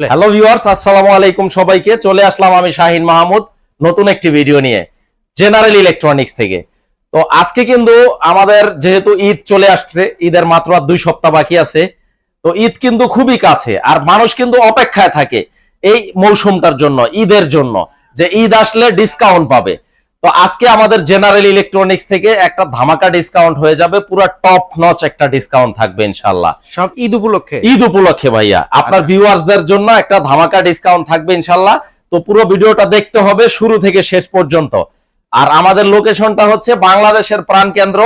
Hello viewers আসসালামু আলাইকুম সবাইকে। চলে আসলাম আমি শাহিন মাহমুদ নতুন একটি ভিডিও নিয়ে জেনারেল ইলেকট্রনিক্স থেকে। তো আজকে কিন্তু আমাদের যেহেতু ঈদ চলে আসছে, ঈদের মাত্র আর দুই সপ্তাহ বাকি আছে, তো ঈদ কিন্তু খুবই কাছে, আর মানুষ কিন্তু অপেক্ষায় থাকে এই মৌসুমটার জন্য, ঈদের জন্য, যে ঈদ আসলে ডিসকাউন্ট পাবে। তো আজকে আমাদের জেনারেল ইলেকট্রনিক্স থেকে একটা ধামাকা ডিসকাউন্ট হয়ে যাবে পুরো টপ নচ একটা ডিসকাউন্ট থাকবে ইনশাল্লাহ সব ঈদ উপলক্ষে? ঈদ উপলক্ষে ভাইয়া। আপনার আচ্ছা। ভিউয়ার্সদের জন্য একটা ধামাকা ডিসকাউন্ট থাকবে ইনশাল্লাহ তো পুরো ভিডিওটা দেখতে হবে শুরু থেকে শেষ পর্যন্ত। আর আমাদের লোকেশনটা হচ্ছে বাংলাদেশের প্রাণকেন্দ্র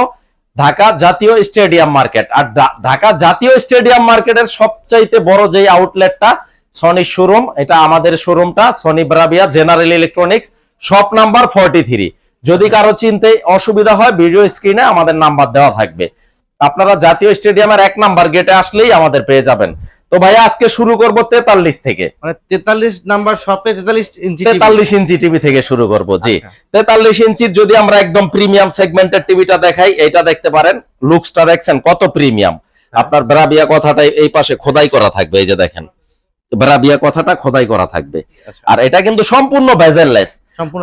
ঢাকা জাতীয় স্টেডিয়াম মার্কেট। আর ঢাকা জাতীয় স্টেডিয়াম মার্কেটের সবচাইতে বড় যে আউটলেটটা সনি শোরুম এটা আমাদের শোরুমটা Sony Bravia general electronics shop number forty three যদি কারও চিনতে অসুবিধা হয় ভিডিও স্ক্রিনে আমাদের নাম্বার দেওয়া থাকবে। আপনারা জাতীয় স্টেডিয়ামের এক নাম্বার গেটে আসলেই আমাদের পেয়ে যাবেন। তো ভাইয়া আজকে শুরু করব তেতাল্লিশ থেকে। মানে তেতাল্লিশ নাম্বার শপে তেতাল্লিশ ইঞ্চি তেতাল্লিশ ইঞ্চি টিভি থেকে শুরু করব জি। আচ্ছা। তেতাল্লিশ ইঞ্চির যদি আমরা একদম প্রিমিয়াম সেগমেন্টের টিভিটা দেখাই এটা দেখতে পারেন। লুকসটা দেখছেন কত প্রিমিয়াম। আপনার ব্রাবিয়া কথাটা এই পাশে খোদাই করা থাকবে এই যে দেখেন। ব্রাবিয়া কথাটা খোদাই করা থাকবে। আচ্ছা। আর এটা কিন্তু সম্পূর্ণ সম্পূর্ণ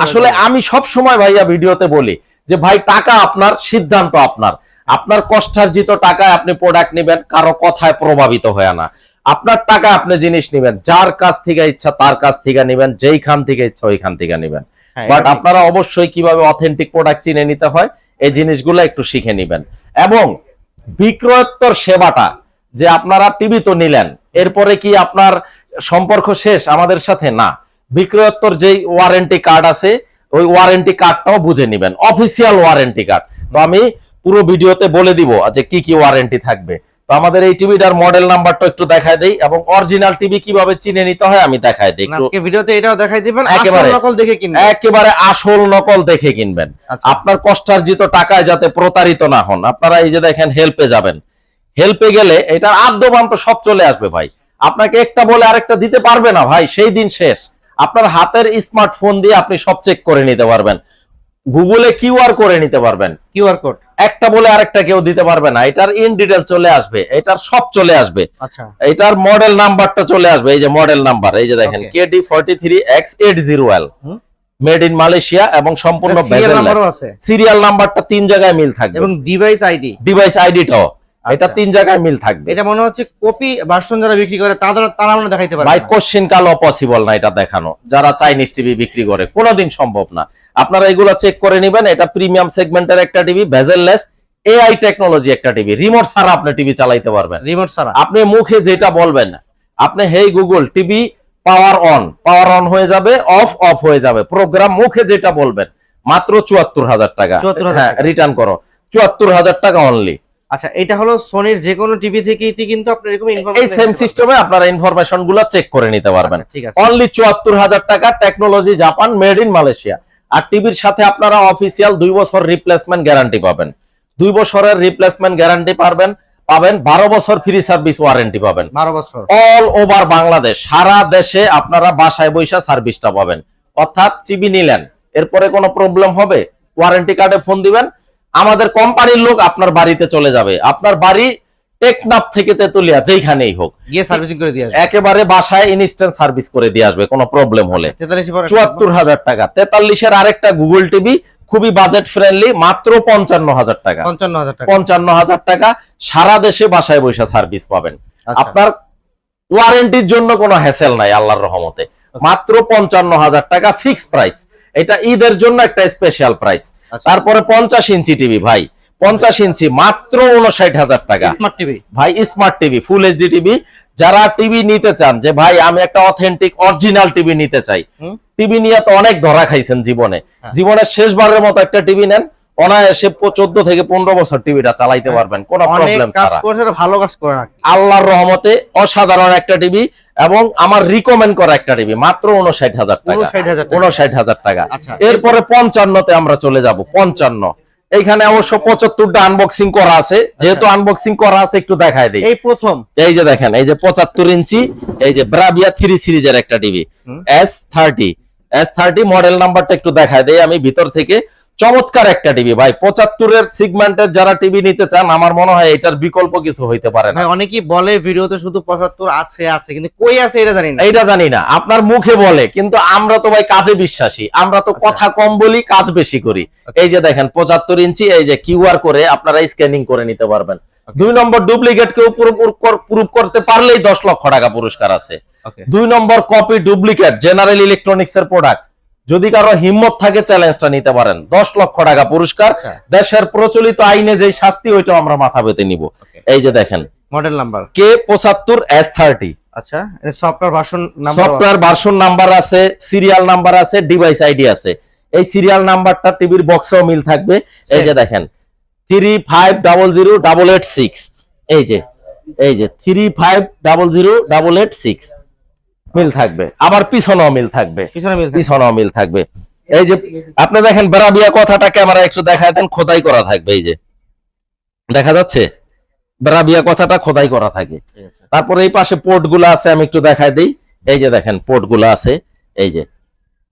আসলে আমি সব সময় ভাইয়া ভিডিওতে বলি যে ভাই টাকা আপনার সিদ্ধান্ত আপনার। আপনার কষ্টার্জিত টাকায় আপনি প্রোডাক্ট নেবেন কারও কথায় প্রভাবিত হয় না। আপনার টাকা আপনি জিনিস নেবেন যার কাছ থেকে ইচ্ছা তার কাছ থেকে নেবেন যেইখান থেকে ইচ্ছা ওইখান থেকে নেবেন। হ্যাঁ, বাট আপনারা অবশ্যই কীভাবে অথেন্টিক প্রোডাক্ট চিনে নিতে হয় এই জিনিসগুলো একটু শিখে নেবেন। এবং বিক্রয়োত্তর সেবাটা যে আপনারা টিভি তো নিলেন এরপরে কি আপনার সম্পর্ক শেষ আমাদের সাথে? না। বিক্রয়োত্তর যেই ওয়ারেন্টি কার্ড আছে ওই ওয়ারেন্টি কার্ডটাও বুঝে নেবেন। অফিসিয়াল ওয়ারেন্টি কার্ড তো আমি পুরো ভিডিওতে বলে দিব যে কি কি ওয়ারেন্টি থাকবে। তো আমাদের এই টিভিটার মডেল নাম্বারটা একটু দেখায় দেই এবং অরিজিনাল টিভি কীভাবে চিনে নিতে হয় আমি দেখায় দিই। আজকে ভিডিওতে এটাও দেখাই দিবেন একেবারে। আসল নকল দেখে কিনবেন। একেবারে আসল নকল দেখে কিনবেন। আচ্ছা। আপনার কষ্টার্জিত টাকায় যাতে প্রতারিত না হন। আপনারা এই যে দেখেন হেল্পে যাবেন। হেল্পে গেলে এটার আদ্যবান্ত সব চলে আসবে ভাই। আপনাকে একটা বলে আরেকটা দিতে পারবে না ভাই সেই দিন শেষ। আপনার হাতের স্মার্টফোন দিয়ে আপনি সব চেক করে নিতে পারবেন। গুগলে কিউআর করে নিতে পারবেন। কিউআর কোড একটা বলে আরেকটা কেউ দিতে পারবে না। এটার ইন ডিটেল চলে আসবে। এটার সব চলে আসবে। আচ্ছা। এটার মডেল নাম্বারটা চলে আসবে। এই যে মডেল নাম্বার এই যে দেখেন. KD forty three X eight zero L hmm. Made in Malaysia এবং সম্পূর্ণ সিরিয়াল সিরিয়াল নাম্বারটা তিন জায়গায় মিল থাকবে। এবং ডিভাইস আইডি ডিভাইস আইডিটাও এটা আচ্ছা। তিন জায়গায় মিল থাকবে। এটা মনে হচ্ছে কপি ভার্সন যারা বিক্রি করে তাদের তারা আমরা দেখাইতে পারবে ভাই। কোশ্চিন কাল পসিবল না এটা দেখানো। যারা চাইনিজ টিভি বিক্রি করে কোনোদিন সম্ভব না। আপনারা এগুলো চেক করে নেবেন এটা প্রিমিয়াম সেগমেন্টের একটা টিভি ভেজেললেস এআই টেকনোলজি একটা টিভি রিমোট ছাড়া আপনি টিভি চালাইতে পারবেন। রিমোট ছাড়া। আপনি মুখে যেটা বলবেন আপনি hey Google TV power on power on হয়ে যাবে অফ অফ হয়ে যাবে। প্রোগ্রাম মুখে যেটা বলবেন মাত্র চুয়াত্তর হাজার টাকা। 74,000 হ্যাঁ টাকা। রিটার্ন করো। চুয়াত্তর হাজার টাকা অনলি আচ্ছা এটা হলো সোনির যে কোনো টিভি থেকেই কিন্তু আপনি এরকম এই সেম সিস্টেমে আপনারা ইনফরমেশনগুলো চেক করে নিতে পারবেন। অনলি চুয়াত্তর হাজার টাকা technology Japan made in Malaysia আর টিভির সাথে আপনারা অফিসিয়াল দুই বছর রিপ্লেসমেন্ট গ্যারান্টি পাবেন। দুই বছরের রিপ্লেসমেন্ট গ্যারান্টি পাবেন পাবেন বারো বছর ফ্রি সার্ভিস ওয়ারেন্টি পাবেন। বারো বছর। অল ওভার বাংলাদেশ সারা দেশে আপনারা বাসায় বৈশা সার্ভিসটা পাবেন। অর্থাৎ টিভি নিলেন এরপরে কোনো প্রবলেম হবে? ওয়ারেন্টি কার্ডে ফোন দিবেন আমাদের কোম্পানির লোক আপনার বাড়িতে চলে যাবে। আপনার বাড়ি টেকনাফ থেকে তেতুলিয়া যেইখানেই হোক। গিয়ে সার্ভিসিং করে দিয়ে আসবে। একেবারে বাসায় ইনস্ট্যান্ট সার্ভিস করে দিয়ে আসবে কোনো প্রবলেম হলে। তেতাল্লিশ পরে চুয়াত্তর হাজার টাকা। তেতাল্লিশের আরেকটা গুগল টিভি খুবই বাজেট ফ্রেন্ডলি মাত্র পঞ্চান্ন হাজার টাকা। পঞ্চান্ন হাজার টাকা। পঞ্চান্ন হাজার টাকা সারা দেশে বাসায় বৈশা সার্ভিস পাবেন। আচ্ছা। আপনার ওয়ারেন্টির জন্য কোনো হ্যাসেল নাই আল্লাহর রহমতে। মাত্র পঞ্চান্ন হাজার টাকা ফিক্স প্রাইস এটা ঈদের জন্য একটা স্পেশাল প্রাইস আচ্ছা। তারপরে পঞ্চাশ ইঞ্চি টিভি ভাই। পঞ্চাশ ইঞ্চি মাত্র উনষাট হাজার টাকা। স্মার্ট টিভি ভাই smart TV full HD TV যারা টিভি নিতে চান যে ভাই আমি একটা অথেন্টিক অরিজিনাল টিভি নিতে চাই। টিভি নিয়ে তো অনেক ধরা খাইছেন জীবনে। হ্যাঁ। জীবনের শেষবারের মতো একটা টিভি নেন। অনায়াসে চোদ্দ থেকে পনেরো বছর টিভিটা চালাইতে পারবেন কোনো। প্রবলেম ভালো কাজ করে আল্লাহর রহমতে অসাধারণ একটা টিভি এবং আমার রিকমেন্ড করা একটা টিভি মাত্র উনষাট হাজার টাকা। উনষাট হাজার টাকা। আচ্ছা। এরপরে পঞ্চান্নতে আমরা চলে যাব পঞ্চান্ন। এইখানে অবশ্য পঁচাত্তরটা আনবক্সিং করা আছে যেহেতু আনবক্সিং করা আছে একটু দেখায় দিই। এই প্রথম। এই যে দেখেন এই যে পঁচাত্তর ইঞ্চি এই যে ব্রাভিয়া থ্রি সিরিজের একটা TV S thirty S thirty model নাম্বারটা একটু দেখায় দেই আমি ভিতর থেকে। চমৎকার একটা টিভি ভাই পঁচাত্তরের সিগমেন্টের যারা টিভি নিতে চান আমার মনে হয় এটার বিকল্প কিছু হইতে পারে না। অনেকেই বলে ভিডিওতে শুধু পঁচাত্তর আছে আছে কিন্তু কই আছে এটা জানি না। এইটা জানি না আপনার মুখে বলে কিন্তু আমরা তো ভাই কাজে বিশ্বাসী। আমরা তো আচ্ছা। কথা কম বলি কাজ বেশি করি। এই যে দেখেন পঁচাত্তর ইঞ্চি এই যে কিউআর করে আপনারা স্ক্যানিং করে নিতে পারবেন। দুই নম্বর ডুপ্লিকেট কেউ প্রুফ করতে পারলেই দশ লক্ষ টাকা পুরস্কার আছে। দুই নম্বর কপি ডুপ্লিকেট জেনারেল ইলেকট্রনিক্স এর প্রোডাক্ট যদি কারও হিম্মত থাকে চ্যালেঞ্জটা নিতে পারেন। দশ লক্ষ টাকা পুরস্কার। আচ্ছা। দেশের প্রচলিত আইনে যে শাস্তি ওইটা আমরা মাথা পেতে নিব। এই যে দেখেন মডেল নাম্বার কে পঁচাত্তর এস থার্টি আচ্ছা software version number software version number আছে সিরিয়াল নাম্বার আছে ডিভাইস আইডি আছে। এই সিরিয়াল নাম্বারটা টিভির বক্সেও মিল থাকবে। এই যে দেখেন three five double zero double eight six এই যে এই যে three five double zero double eight six মিল থাকবে। আবার পিছনেও মিল থাকবে। পিছনে মিল পিছনেও মিল থাকবে। এই যে আপনি দেখেন বেরাবিয়া কথাটা ক্যামেরা একটু দেখায় দেন খোদাই করা থাকবে এই যে। দেখা যাচ্ছে? বেরাবিয়া কথাটা খোদাই করা থাকে। তারপরে এই পাশে পোর্টগুলো আছে আমি একটু দেখাই দিই। এই যে দেখেন পোর্টগুলো আছে। এই যে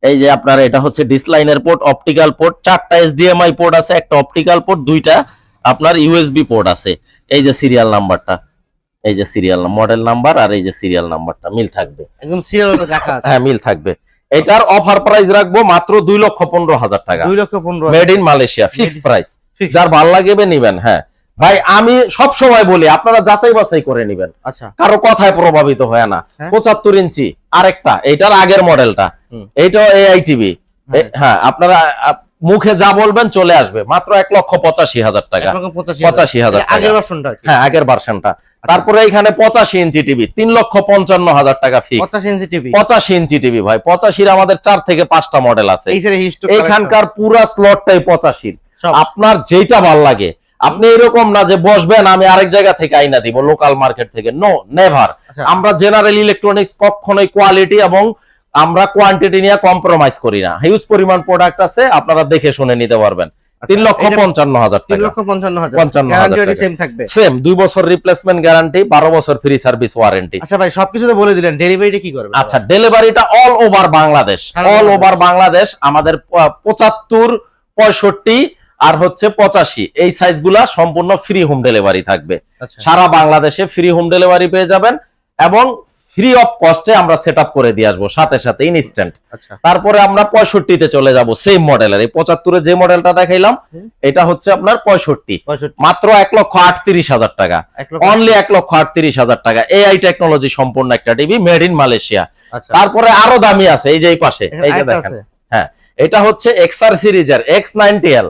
এই যে আপনার এটা হচ্ছে ডিসলাইনের পোর্ট অপটিক্যাল পোর্ট। চারটা এসডিএমআই পোর্ট আছে একটা অপটিক্যাল পোর্ট দুইটা আপনার ইউএসবি পোর্ট আছে। এই যে সিরিয়াল নাম্বারটা। এই যে সিরিয়াল মডেল নাম্বার আর এই যে সিরিয়াল নাম্বারটা মিল থাকবে। একদম সিরিয়াল রাখা আছে। হ্যাঁ মিল থাকবে। এটার অফার প্রাইস রাখব মাত্র দুই লক্ষ পনেরো হাজার টাকা। দুই লক্ষ পনেরো made in Malaysia fixed price যার ভালো লাগবে নিবেন হ্যাঁ। ভাই আমি সব সময় বলি আপনারা যাচাই বাছাই করে নিবেন। আচ্ছা। কারও কথায় প্রভাবিত হয় না। হ্যাঁ। পঁচাত্তর ইঞ্চি আরেকটা এইটার আগের মডেলটা হুম। এইটাও এআই টিভি হ্যাঁ। হ্যাঁ আপনারা মুখে যা বলবেন চলে আসবে। মাত্র এক লক্ষ পঁচাশি হাজার টাকা। পঁচাশি পঁচাশি হাজার আগের ভার্সনটা হ্যাঁ আগের ভার্সনটা তারপরে এখানে পঁচাশি ইঞ্চি টিভি তিন লক্ষ পঞ্চান্ন হাজার টাকা ফিক্স পঁচাশি ইঞ্চি টিভি? পঁচাশি ইঞ্চি টিভি ভাই পঁচাশির আমাদের চার থেকে পাঁচটা মডেল আছে। এখানকার পুরা স্লটটাই পঁচাশির। আপনার যেটা ভালো লাগে। আপনি এরকম না যে বসবেন আমি আরেক জায়গা থেকে আইনা দিব লোকাল মার্কেট থেকে। নো নেভার আচ্ছা। আমরা জেনারেল ইলেকট্রনিক্স কখনোই কোয়ালিটি এবং আমরা কোয়ান্টিটি নিয়ে কম্প্রোমাইজ করি না। হিউজ পরিমাণ প্রোডাক্ট আছে আপনারা দেখে শুনে নিতে পারবেন। তিন লক্ষ আচ্ছা, পঞ্চান্ন হাজার তিন লক্ষ পঞ্চান্ন হাজার। পঞ্চান্ন হাজার সেম থাকবে। সেম দুই বছর রিপ্লেসমেন্ট গ্যারান্টি বারো বছর ফ্রি সার্ভিস ওয়ারেন্টি আচ্ছা ভাই সবকিছু তো বলে দিলেন ডেলিভারিটা কি করবে? আচ্ছা ডেলিভারিটা all over Bangladesh all over Bangladesh আমাদের পঁচাত্তর পঁয়ষট্টি আর হচ্ছে পঁচাশি। এই সাইজগুলা সম্পূর্ণ ফ্রি হোম ডেলিভারি থাকবে। আচ্ছা। সারা বাংলাদেশে ফ্রি হোম ডেলিভারি পেয়ে যাবেন এবং ফ্রি অফ কস্টে আমরা সেট করে দিয়ে আসব সাথে সাথে ইনস্ট্যান্ট আচ্ছা। তারপরে আমরা পঁয়ষট্টিতে চলে যাব সেম মডেলের এই পঁচাত্তরে যে মডেলটা দেখাইলাম এটা হচ্ছে আপনার পঁয়ষট্টি। মাত্র এক লক্ষ আটত্রিশ হাজার টাকা। অনলি এক লক্ষ আটত্রিশ হাজার টাকা। এআই টেকনোলজি সম্পূর্ণ একটা টিভি মেড ইন মালয়েশিয়া তারপরে আরও দামি আছে এই যে এই পাশে এই যে দেখেন। হ্যাঁ এটা হচ্ছে এক্সআর সিরিজের X ninety L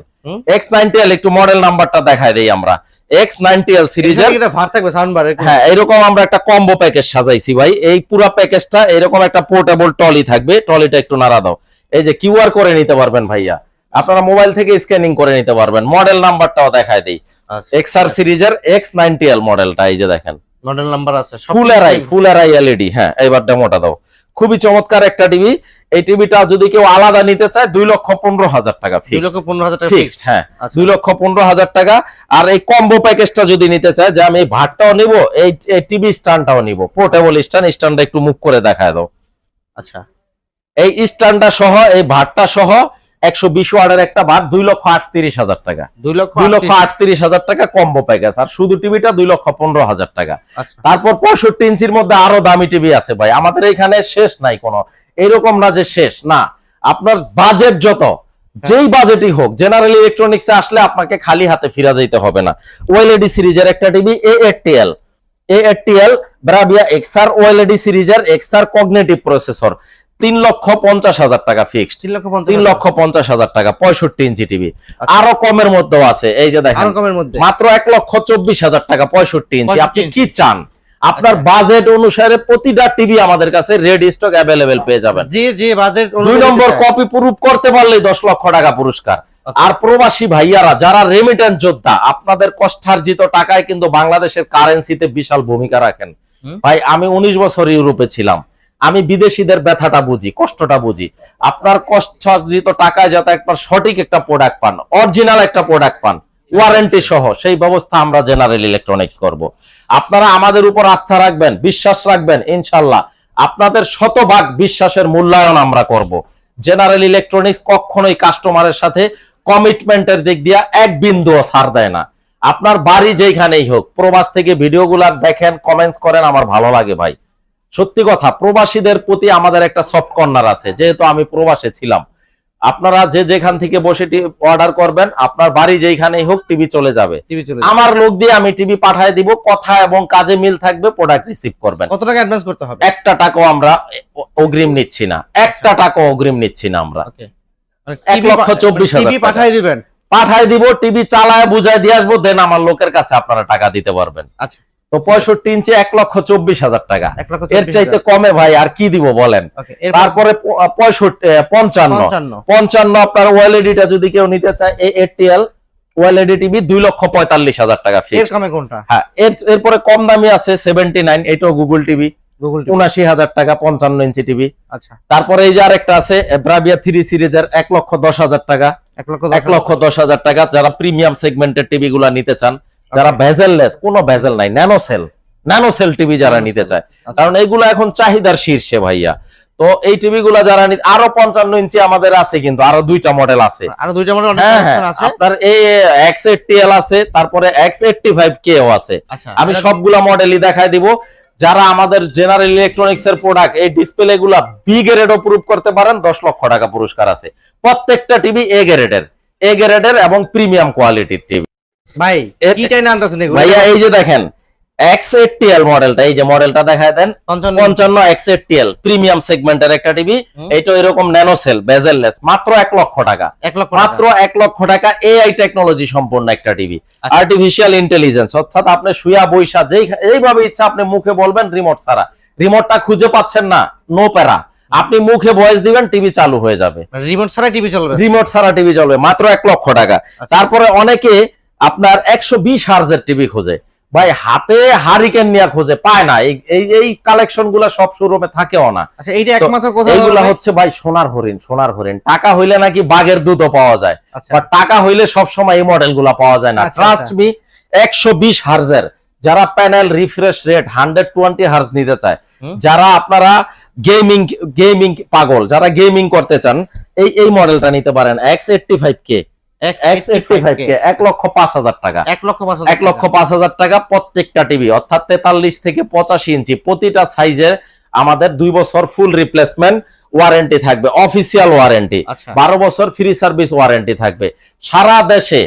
X ninety L একটু মডেল নাম্বারটা দেখায় দেই আমরা। এক্স নাইনটি এল সিরিজের এখানে একটা ভার থাকবে? সাউন্ড বার হ্যাঁ এরকম আমরা একটা কম্বো প্যাকেজ সাজাইছি ভাই। এই পুরো প্যাকেজটা এরকম একটা পোর্টেবল টলি থাকবে। টলিটা একটু নাড়া দাও। এই যে কিউআর করে নিতে পারবেন ভাইয়া। আপনারা মোবাইল থেকে স্ক্যানিং করে নিতে পারবেন। মডেল নাম্বারটাও দেখায় দেই। এক্সআর সিরিজের এক্স নাইনটি এল মডেলটা এই যে দেখেন। মডেল নাম্বার আছে। ফুল এরাই ফুল এরাই এলইডি হ্যাঁ এবার ডেমোটা দাও। খুবই চমৎকার একটা টিভি এই টিভিটা যদি কেউ আলাদা নিতে চায় দুই লক্ষ পনেরো হাজার টাকা দুই লক্ষ পনেরো হাজার টাকা ফিক্সড হ্যাঁ আচ্ছা। দুই লক্ষ পনেরো হাজার টাকা। আর এই কম্বো প্যাকেজটা যদি নিতে চায় যে আমি এই ভাতটাও নিব এই টিভি স্ট্যান্ডটাও নিব। পোর্টেবল স্ট্যান্ড স্ট্যান্ডটা একটু মুখ করে দেখায় দাও। আচ্ছা। এই স্ট্যান্ডটা সহ এই ভাতটা সহ একশো বিশ ওয়ার্ডের একটা ভাত দুই লক্ষ আটত্রিশ হাজার টাকা। দুই লক্ষ দুই আটত্রিশ। আটত্রিশ হাজার টাকা কম্বো প্যাকেজ আর শুধু টিভিটা দুই লক্ষ পনেরো হাজার টাকা। আচ্ছা। তারপর পঁয়ষট্টি ইঞ্চির মধ্যে আরও দামি টিভি আছে ভাই। আমাদের এখানে শেষ নাই কোনো। এরকম না যে শেষ না। আপনার বাজেট যত যেই বাজেটই হোক জেনারেল ইলেকট্রনিক্সে আসলে আপনাকে খালি হাতে ফিরা যাইতে হবে না। ওয়েলএডি সিরিজের একটা টিভি এ ব্রাভিয়া এক্সআর ওয়েলএডি সিরিজের এক্সআর কগনেটিভ প্রসেসর তিন লক্ষ পঞ্চাশ হাজার টাকা ফিক্সড তিন লক্ষ পঞ্চাশ হাজার। টাকা পঁয়ষট্টি ইঞ্চি টিভি আচ্ছা। আরও কমের মধ্যেও আছে এই যে দেখেন। কমের মধ্যে। মাত্র এক লক্ষ চব্বিশ হাজার টাকা পঁয়ষট্টি ইঞ্চি। আপনি কি চান? আপনার বাজেট অনুসারে প্রতিটা টিভি আমাদের কাছে রেডি স্টক অ্যাভেলেবেল পেয়ে যাবেন। যে যে বাজেট দুই নম্বর কপি প্রুফ করতে পারলেই দশ লক্ষ টাকা পুরস্কার। আচ্ছা। আর প্রবাসী ভাইয়ারা যারা রেমিটেন্স যোদ্ধা আপনাদের কষ্টার্জিত টাকায় কিন্তু বাংলাদেশের কারেন্সিতে বিশাল ভূমিকা রাখেন। ভাই আমি উনিশ বছর ইউরোপে ছিলাম। আমি বিদেশিদের ব্যথাটা বুঝি, কষ্টটা বুঝি। আপনার কষ্টার্জিত টাকায় যাতে একবার সঠিক একটা প্রোডাক্ট পান অরিজিনাল একটা প্রোডাক্ট পান ওয়ারেন্টি সহ, সেই ব্যবস্থা আমরা জেনারেল ইলেকট্রনিক্স করব। আপনারা আমাদের উপর আস্থা রাখবেন, বিশ্বাস রাখবেন, ইনশাল্লাহ। আপনাদের শতভাগ বিশ্বাসের মূল্যায়ন আমরা করব। জেনারেল ইলেকট্রনিক্স কখনোই কাস্টমারের সাথে কমিটমেন্টের দিক দিয়ে এক বিন্দুও ছাড় দেয় না। আপনার বাড়ি যেখানেই হোক, প্রবাস থেকে ভিডিওগুলা দেখেন কমেন্টস করেন, আমার ভালো লাগে ভাই। সত্যি কথা প্রবাসীদের প্রতি আমাদের একটা সফট কর্নার আছে যেহেতু আমি প্রবাসে ছিলাম। আপনারা যে যেখান থেকে বসে অর্ডার করবেন আপনার বাড়ি যেখানেই হোক টিভি চলে যাবে। আমার লোক দিয়ে আমি টিভি পাঠায় দিব কথা এবং কাজে মিল থাকবে প্রোডাক্ট রিসিভ করবেন। কত টাকা অ্যাডভান্স করতে হবে? একটা টাকাও আমরা অগ্রিম নিচ্ছি না। একটা টাকাও অগ্রিম নিচ্ছি না আমরা। এক লক্ষ চব্বিশ হাজার টিভি টাকা। পাঠিয়ে দিবেন? পাঠায় দিব টিভি চালায় বুঝায় দিয়ে আসব দেন আমার লোকের কাছে আপনারা টাকা দিতে পারবেন। আচ্ছা। তো পঁয়ষট্টি ইঞ্চি এক লক্ষ চব্বিশ হাজার টাকা। এর চাইতে কমে ভাই আর কি দিব বলেন? তারপরে পঁয়ষট্টি পঞ্চান্ন। পঞ্চান্ন। আপনার ওয়েলইডিটা যদি কেউ নিতে চায় এটিএল ওয়েলইডি টিভি দুই লক্ষ পঁয়তাল্লিশ হাজার টাকা ফিক্স কমে কোনটা? হ্যাঁ এরপরে কম দামি আছে সেভেন্টি নাইন এটাও গুগল টিভি। গুগল উনাশি হাজার টাকা পঞ্চান্ন ইঞ্চি টিভি। আচ্ছা। তারপরে এই যে আরেকটা আছে ব্রাভিয়া থ্রি সিরিজের এক লক্ষ দশ হাজার টাকা। এক লক্ষ দশ হাজার টাকা যারা প্রিমিয়াম সেগমেন্টের টিভি গুলা নিতে চান যারা. ভেজেললেস কোনো ভেজেল নাই ন্যানোসেল। ন্যানোসেল টিভি যারা নিতে চায়। আচ্ছা। কারণ এইগুলো এখন চাহিদার শীর্ষে ভাইয়া। তো এই টিভি গুলা যারা আরও পঞ্চান্ন ইঞ্চি আমাদের আছে কিন্তু আরও দুইটা মডেল আছে। আরও দুইটা মডেল অনেক হ্যাঁ হ্যাঁ আছে। আপনার এই এক্স এইটটি এল আছে তারপরে এক্স এইটটি ফাইভ কেও আছে। আচ্ছা আমি সবগুলা মডেলই দেখাই দিব। যারা আমাদের জেনারেল ইলেকট্রনিক্স এর প্রোডাক্ট এই ডিসপ্লে গুলা বি গ্রেড প্রুভ করতে পারেন দশ লক্ষ টাকা পুরস্কার আছে। প্রত্যেকটা টিভি এ গ্রেডের এ গ্রেডের এবং প্রিমিয়াম কোয়ালিটির টিভি। ভাই এ- কি টাইনে আনতেছেন এগুলো? ভাইয়া এই যে দেখেন মডেলটা এই যে মডেলটা দেখায় দেন পঞ্চান্ন। পঞ্চান্ন এক্স এইটটি এল প্রিমিয়াম সেগমেন্টের একটা টিভি। এইটা এরকম ন্যানোসেল বেজেললেস মাত্র এক লক্ষ টাকা। মাত্র এক লক্ষ টাকা এআই টেকনোলজি সম্পন্ন একটা টিভি। আর্টিফিশিয়াল ইন্টেলিজেন্স অর্থাৎ আপনি শুয়া বৈশা যেই এইভাবে ইচ্ছা আপনি মুখে বলবেন রিমোট ছাড়া। রিমোটটা খুঁজে পাচ্ছেন না নো প্যারা আপনি মুখে ভয়েস দিবেন টিভি চালু হয়ে যাবে। রিমোট ছাড়া টিভি চলবে। রিমোট ছাড়া টিভি চলবে মাত্র এক লক্ষ টাকা। আচ্ছা। তারপরে অনেকে আপনার একশো বিশ হার্জের টিভি খোঁজে। ভাই হাতে হারিকেন নিয়ে খোঁজে পায় না। এই এই- এই কালেকশনগুলা সব শোরুমে থাকেও না। আচ্ছা এইগুলা হচ্ছে ভাই সোনার হরিণ সোনার হরিণ। টাকা হইলে নাকি বাঘের দুধও পাওয়া যায়? আচ্ছা। বা টাকা হইলে সব সময় এই মডেলগুলা পাওয়া যায় না। ট্রাস্ট আচ্ছা। মি একশো বিশ হার্জের যারা panel refresh rate hundred twenty hertz নিতে চায় যারা আপনারা গেমিং গেমিং পাগল যারা গেমিং করতে চান এই এই মডেলটা নিতে পারেন X eighty five K X eighty five K এক লক্ষ পাঁচ হাজার টাকা। এক লক্ষ পাঁচ হাজার এক লক্ষ পাঁচ হাজার টাকা প্রত্যেকটা টিভি অর্থাৎ তেতাল্লিশ থেকে পঁচাশি ইঞ্চি প্রতিটা সাইজের আমাদের দুই বছর ফুল রিপ্লেসমেন্ট ওয়ারেন্টি থাকবে অফিসিয়াল ওয়ারেন্টি আচ্ছা। বারো বছর ফ্রি সার্ভিস ওয়ারেন্টি থাকবে। সারা দেশে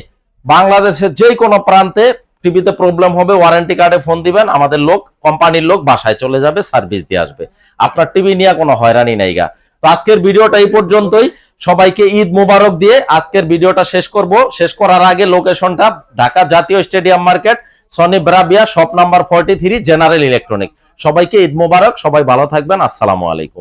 বাংলাদেশের যে কোনো প্রান্তে টিভিতে প্রবলেম হবে ওয়ারেন্টি কার্ডে ফোন দিবেন আমাদের লোক কোম্পানির লোক বাসায় চলে যাবে সার্ভিস দিয়ে আসবে। আপনার টিভি নিয়ে কোনো হয়রানি নাই গা। তো আজকের ভিডিওটা এই পর্যন্তই। সবাইকে ঈদ মুবারক দিয়ে আজকের ভিডিওটা শেষ করব। শেষ করার আগে লোকেশনটা ঢাকা জাতীয় stadium market, Sony Bravia, shop number forty three general electronics. সবাইকে ঈদ মুবারক, সবাই ভালো থাকবেন, আসসালামু আলাইকুম।